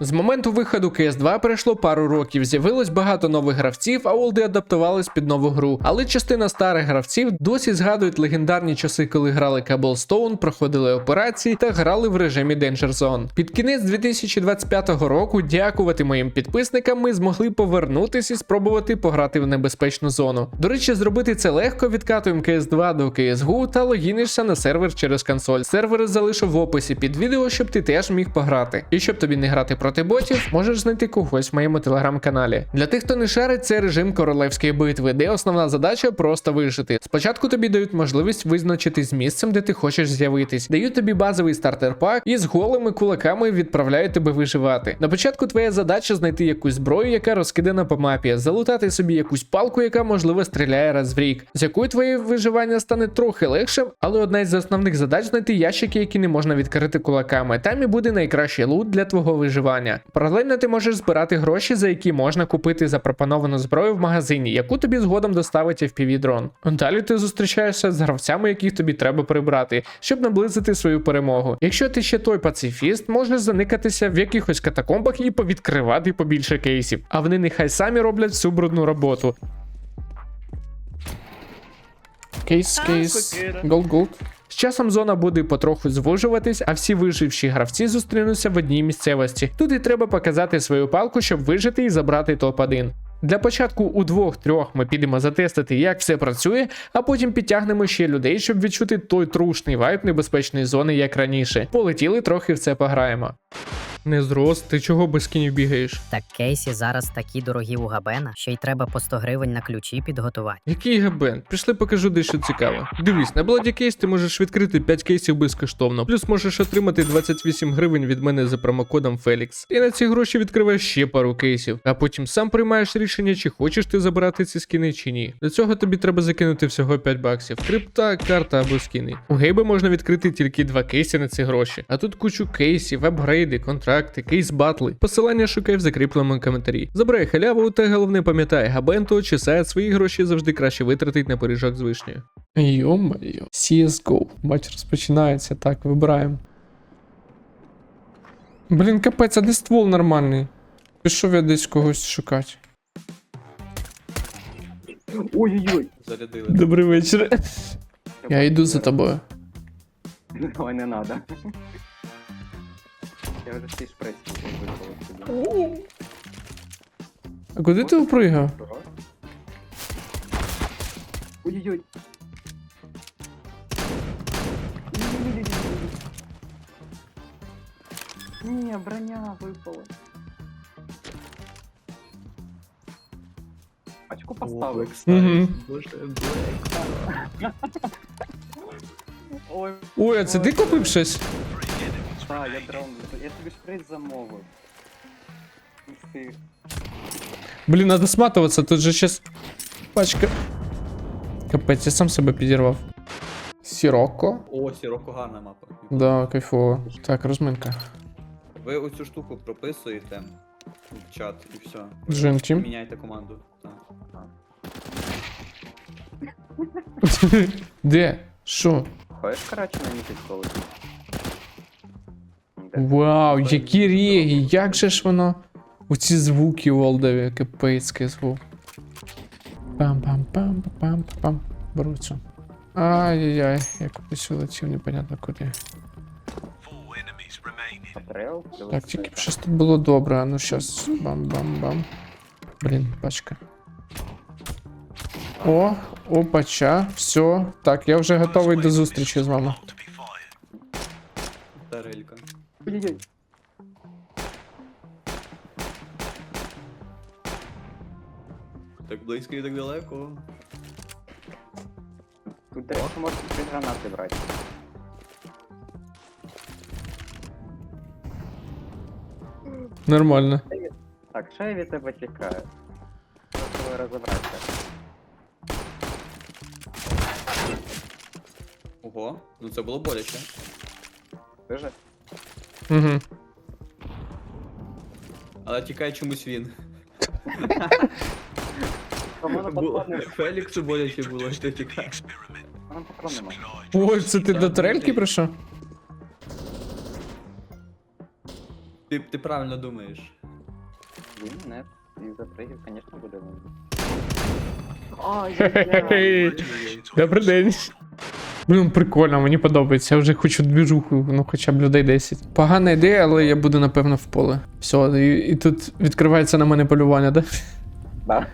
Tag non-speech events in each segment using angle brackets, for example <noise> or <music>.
З моменту виходу CS2 пройшло пару років, з'явилось багато нових гравців, а олди адаптувались під нову гру. Але частина старих гравців досі згадують легендарні часи, коли грали Cobblestone, проходили операції та грали в режимі Danger Zone. Під кінець 2025 року, дякувати моїм підписникам, ми змогли повернутися і спробувати пограти в небезпечну зону. До речі, зробити це легко, відкатуємо CS2 до CSGO та логінишся на сервер через консоль. Сервер залишу в описі під відео, щоб ти теж міг пограти. І щоб тобі не грати проти ботів, можеш знайти когось в моєму телеграм-каналі. Для тих, хто не шарить, це режим королевської битви, де основна задача просто вижити. Спочатку тобі дають можливість визначитись місцем, де ти хочеш з'явитись. Дають тобі базовий стартер пак і з голими кулаками відправляють тебе виживати. На початку твоя задача знайти якусь зброю, яка розкидана по мапі, залутати собі якусь палку, яка можливо стріляє раз в рік, з якою твоє виживання стане трохи легшим, але одна із основних задач знайти ящики, які не можна відкрити кулаками. Там і буде найкращий лут для твого виживання. Паралельно ти можеш збирати гроші, за які можна купити запропоновану зброю в магазині, яку тобі згодом доставить FPV дрон. Далі ти зустрічаєшся з гравцями, яких тобі треба прибрати, щоб наблизити свою перемогу. Якщо ти ще той пацифіст, можеш заникатися в якихось катакомбах і повідкривати побільше кейсів. А вони нехай самі роблять всю брудну роботу. Кейс, кейс, голд, голд. З часом зона буде потроху звужуватись, а всі виживші гравці зустрінуться в одній місцевості. Тут і треба показати свою палку, щоб вижити і забрати топ-1. Для початку у двох-трьох ми підемо затестити, як все працює, а потім підтягнемо ще людей, щоб відчути той трушний вайб небезпечної зони, як раніше. Полетіли трохи в це пограємо. Не зрос, ти чого без кінів бігаєш? Так кейсі зараз такі дорогі у Габена, що й треба по 100 гривень на ключі підготувати. Який габен? Прийшли покажу дещо цікаве. Дивись, на Bloody Case ти можеш відкрити 5 кейсів безкоштовно, плюс можеш отримати 28 гривень від мене за промокодом Felix. І на ці гроші відкриваєш ще пару кейсів, а потім сам приймаєш рішення, чи хочеш ти забирати ці скини чи ні. Для цього тобі треба закинути всього 5 баксів. Крипта, карта або скини. У гейби можна відкрити тільки два кейси на ці гроші. А тут кучу кейсів, апгрейди, контракти, кейс батли. Посилання шукай в закріпленому коментарі. Забирай халяву, та головне пам'ятай, габенто чи сайт свої гроші завжди краще витратить на пиріжок з вишнею. Йо-моє, CSGO. Матч розпочинається, так, вибираємо. Блін, капець, а де ствол нормальний? Пішов я десь когось шукати. Ой-ой-ой. Зарядили. Добрий вечір. Я йду за тобою. Давай не надо. Я вже всі шприц виколов собі. А куди ти упригав? Ой-ой-ой. Ні, броня випала. Очку поставив. Мгм. Ой, Ой, а це ти купив щось? Та, я дрон. Я тобі шприц замовив. Не встиг. Блін, надо сматуватися, тут же щас пачка. Капець, я сам себе підірвав. Сіроко? О, сіроко гарна мапа. Да, кайфово. Так, розминка. Ви оцю штуку прописуєте в чат і все. Джин Тім. Міняйте команду. Так. Де? Що? Хочеш, коротше, на місяць полетіти? Вау, які реги, як же ж воно? Оці звуки олдові, капець звук. Пам-пам-пам-пам-пам. Беру цю. Ай-яй-яй, я кудись вилетів, непонятно куди. Так, тільки б щось тут було добре, а ну щас. Бам-бам-бам. Блін, пачка. О, опача, все. Так, я вже готовий до зустрічі з вами. Тарелька. Ой-ой-ой. Так близько і так далеко. Тут десь можна три гранати брати. Нормально. Так, що я від тебе тікаю? Треба розібратися. Ого, ну це було боляче. Вижив? Угу. Але тікає чомусь він. <laughs> Було- патрон Феліксу боляче було, що тікає. Ой, це ти до трельки прийшов? Ти Ти, правильно думаєш. Він не і запригів, звісно, буде він. Добрий день. Блін, прикольно, мені подобається. Я вже хочу двіжуху, ну хоча б людей 10. Погана ідея, але я буду напевно в поле. Все, і, і тут відкривається на мене полювання, да? Да.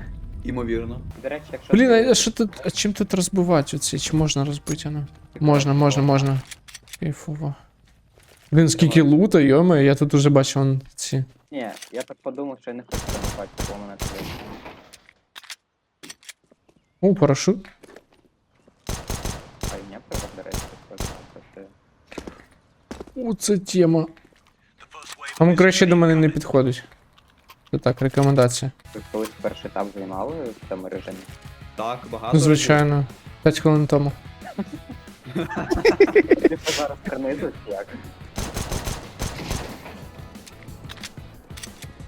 Імовірно. До речі, якщо Блін, а що тут. А чим тут розбивати оці? Чи можна розбити воно? Можна, можна, можна. Кайфово. Блін, скільки лута, йоме, я тут уже бачу вон ці. Ні, я так подумав, що я не хочу там спати, бо мене. О, парашут. А й не треба, до речі, так що О, це тема. Ну краще до мене не підходить. Це так, рекомендація. ви колись перший етап займали в цьому режимі. Так, багато. Ну, звичайно. 5 хвилин тому. Ти зараз принизу, як?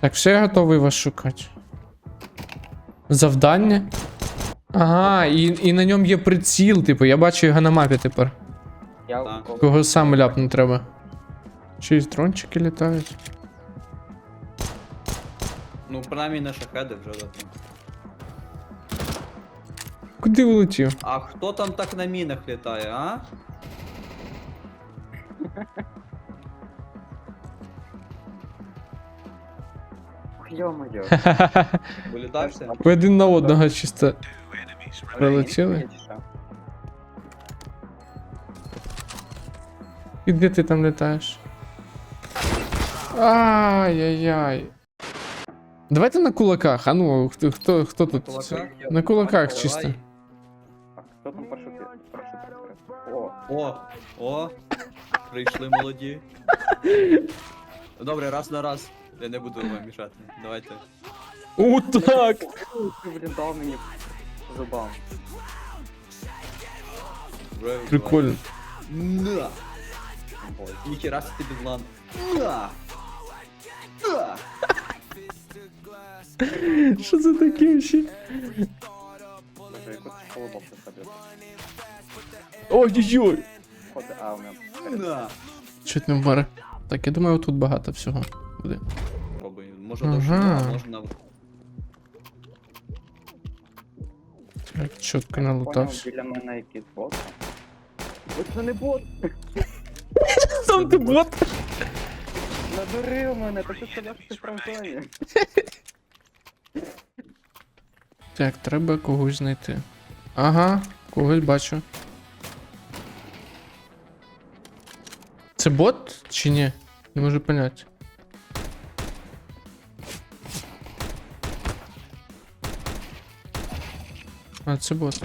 Так, все, я готовий вас шукати. Завдання? Ага, і, і на ньому є приціл, типу, я бачу його на мапі тепер. Я Так. Кого сам ляпнути треба. Чи дрончики літають? Ну, принаймні на шахеди вже летимо. Куди улетів? А хто там так на мінах літає, а? Йо-моє. <laughs> Вилітався? Ви один на одного чисто. Прилетіли? він є чи що? І де ти там літаєш? Ай-яй-яй. Давайте на кулаках. А ну, хто, хто, хто тут? кулаках? На кулаках чисто. Так, хто там парашут? Парашут? О, О, о, прийшли молоді. Добре, раз на раз. Я не буду вам мішати. Давайте. О, так! ти, блін, дав мені зубам. Прикольно. На! Ніхера собі тобі блан. На! Що це таке ще? Ой-ой-ой! Чуть не вмер. Так, я думаю, тут багато всього буде. Ага. довше, а може на... Так, чітко налутався. біля мене якийсь бот. Ось це не бот! Сам ти бот? Надурив мене, та ти що ти в фронтоні. Так, треба когось знайти. Ага, когось бачу. Це бот чи ні? Не можу поняти. А, це бот.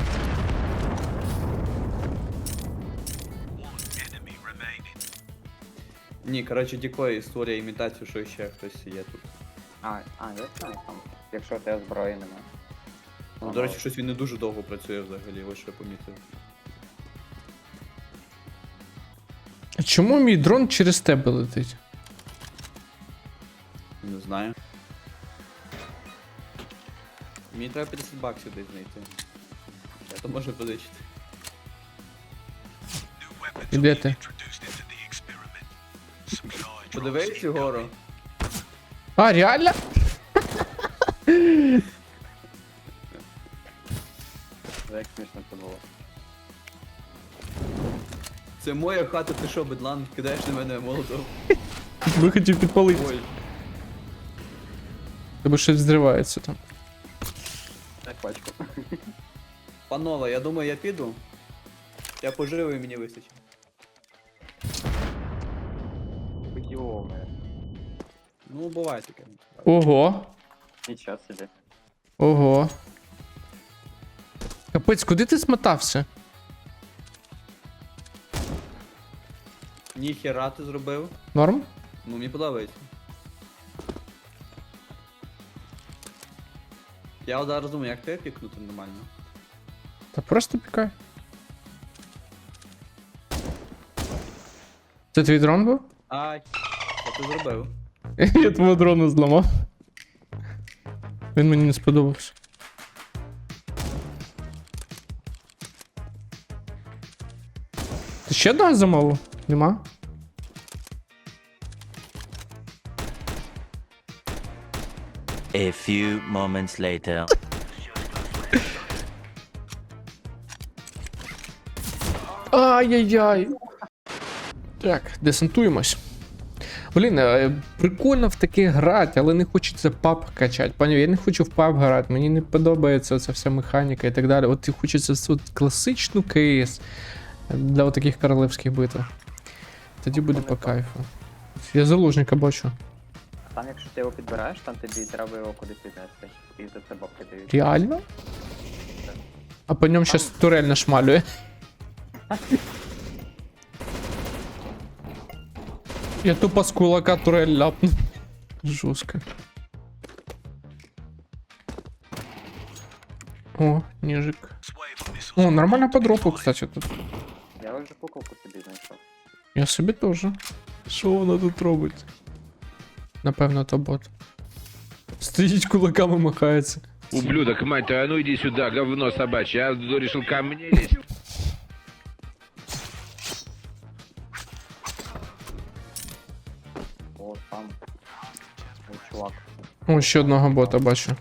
Ні, коротше, дікої створює імітацію, що ще хтось є тут. А, а, я знаю там. Якщо у тебе зброї немає. Ну, до речі, щось він не дуже довго працює взагалі, ось що я помітив. А чому мій дрон через тебе летить? Не знаю. Мені треба 50 баксів десь знайти. Я то можу позичити. І де ти? Подивись вгору. А, реально? Як смішно це було. Це моя хата, ти що, бедлан, кидаєш на мене молотов? Ви хотів підпалити. Ой, Тебе щось зривається там. Так, пачку. панове, я думаю, я піду. Я поживу і мені вистачить. Йоме. Ну, буває таке. Ого. Нічого собі. Ого. Капець, куди ти смотався? Ніхера ти зробив. Норм? Ну, мені подобається. Я от зараз думаю, як тебе пікнути нормально. Та просто пікай. Це твій дрон був? Ай, що ти зробив? <laughs> Я твого дрона зламав. Він мені не сподобався. Ти ще одного замовив? Нема? A few moments later. Ай-яй-яй. Так, десантуємось. Блін, е, прикольно в таке грати, але не хочеться паб качати. Пані, я не хочу в паб грати, мені не подобається ця вся механіка і так далі. От і хочеться от класичну КС для от таких королевських битв. Тоді буде по кайфу. Я заложника бачу. Там, якщо ти його підбираєш, там тобі треба його кудись віднести. І за це бабки дають. Реально? А по ньому щас турель нашмалює. <laughs> Я тупо з кулака турель ляпну. Жорстко. О, нежик. О, нормально по дропу, кстати, тут. Я вже куколку собі знайшов. Я собі теж. Що вона тут робить? Напевно, то бот. Стоїть кулаками махається. Ублюдок, мать твою, а ну иди сюда, говно собачье. Я решил ко мне лезть. О, ще одного бота бачу.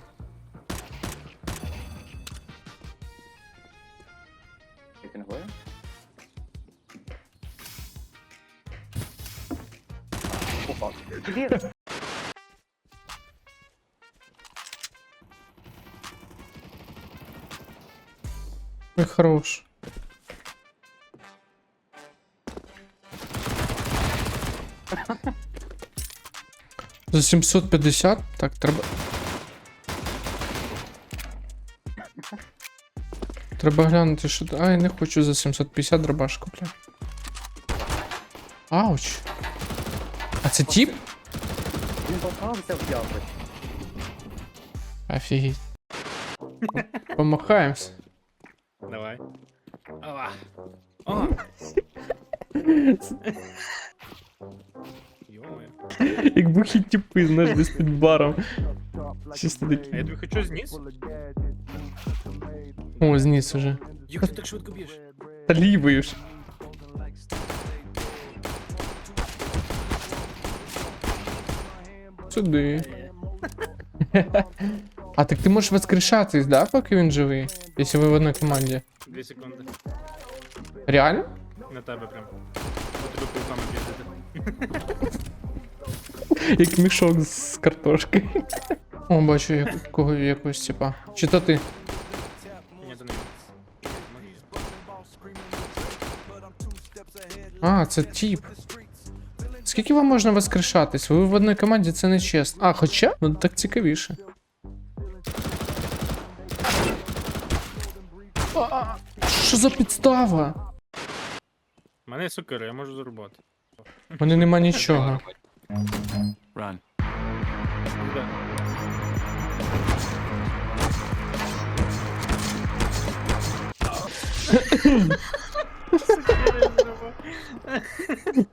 Хорош. За 750? Так, треба. Треба глянути, що. А, я не хочу за 750 дробаш купляти. Ауч. А це тип? Він попався в яблук. Офігеть. Помахаємось. Давай. Ава. О! <laughs> <laughs> Як бухі типи, знаєш, десь під баром. Чисто А я тобі хочу зніс? О, зніс уже. Як ти так швидко б'єш? Та лівою ж. Сюди. А так ти можеш воскрешатись, да, поки він живий? Якщо ви в одній команді. Дві секунди. Реально? На тебе прям. По тебе кулками бігати. Як мішок з картошки. О, бачу як, кого якогось типа. Чи то ти? А, це тип. Скільки вам можна воскрешатись? Ви в одній команді це не чесно. А, хоча? Ну так цікавіше. А, Що за підстава? У мене сокира, я можу зарубати. У мене нема нічого. Run.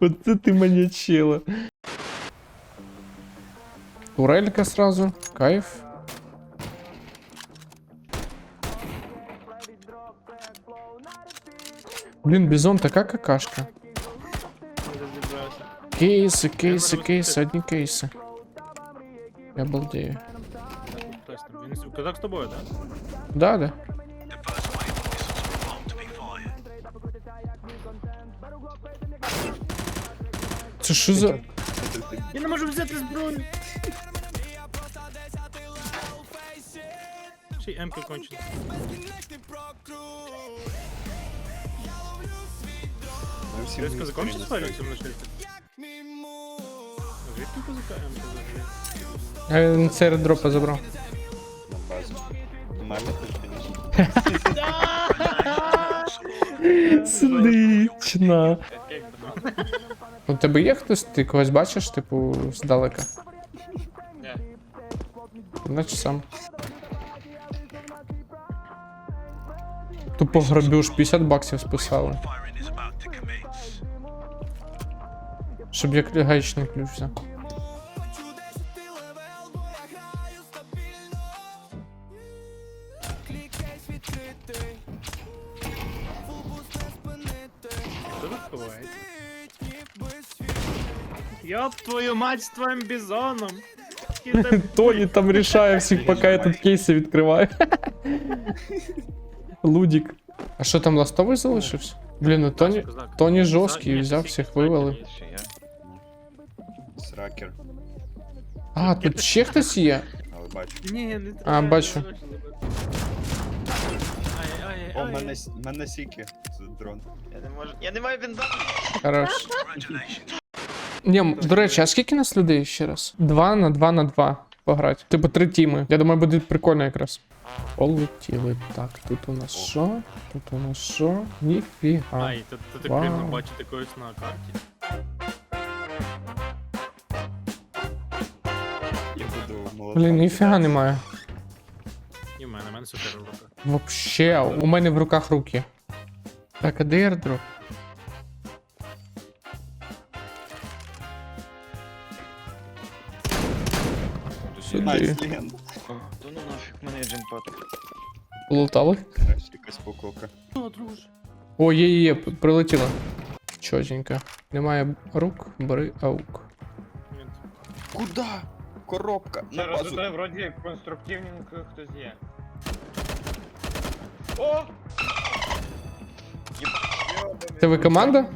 Вот это ты маньячила. Турелька сразу. Кайф. Блин, бизон такая какашка. Розібрався. Кейси, кейси, кейси, одні кейси. Я балдею. З- козак з тобою, так? Да, да. Це що за. Я не можу взяти зброю. Ще й М-ка кончена. Десь козаком ще спалюється на шельфі? Взагалі? А він серед дропа забрав. Сидична. Як би, ну. У тебе є хтось? Ти когось бачиш, типу, здалека? Ні. Наче сам. Тупо грабіж 50 баксів списали. Щоб як гаечний ключ взяв. твою мать з твоїм бізоном! Трошки <laughs> там... Тоні там рішає всіх, поки я тут кейси відкриваю. <laughs> Лудік. А що там ластовий залишився? Блін, ну Тоні, Знак. Тоні Знак, жорсткий, ні, взяв всі всіх знаки вивалив. є ще, я. Сракер. А, тут ще хтось є? Але бачу. Ні, не треба. А, бачу. не бачу, не бачу. Ай, ай, О, ай. мене, с- мене сіки. Це дрон. Я не можу. Я не маю бінда. Хорош. Ні, до речі, а скільки нас людей ще раз? Два на два на два пограти. Типу три тіми. Я думаю, буде прикольно якраз. Полетіли. Так, тут у нас що? Тут у нас що? Ніфіга. Ай, тут, тут так Вау. бачити когось на карті. Я буду молотати. Блін, ніфіга немає. І в мене, в мене супер рука. Вообще, у мене в руках руки. Так, а де airdrop? Сюди. Найс, легенда. Да ну нафиг мене джемпад. Лутали? Краще якась поколка. О, друж. О, є, є, є, прилетіло. Чотенько. Немає рук, бери аук. Ні. Куда? Коробка. На базу. вроді конструктивненько хтось є. О! Це ви команда? <laughs>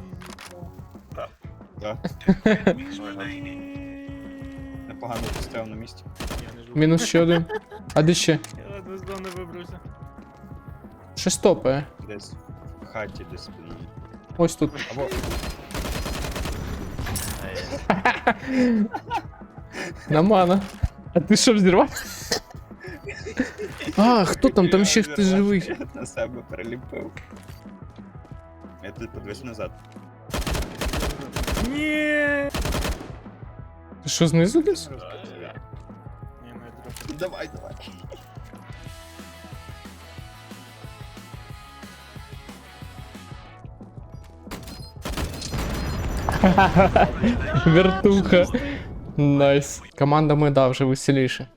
Да. Непогано постояв на місці. Я не жу. Мінус ще один. А де ще? Я ледве з дому не вибрався. Ще стопає. Десь в хаті десь. блін. Ось тут. Або Намана. А ти що взірвав? А, хто там? Там ще хтось живий. Я на себе приліпив. Я тут подивись назад. Ні. Що знизу десь? Дропу. Давай, давай. Вертуха. Найс. Команда меда вже веселіше.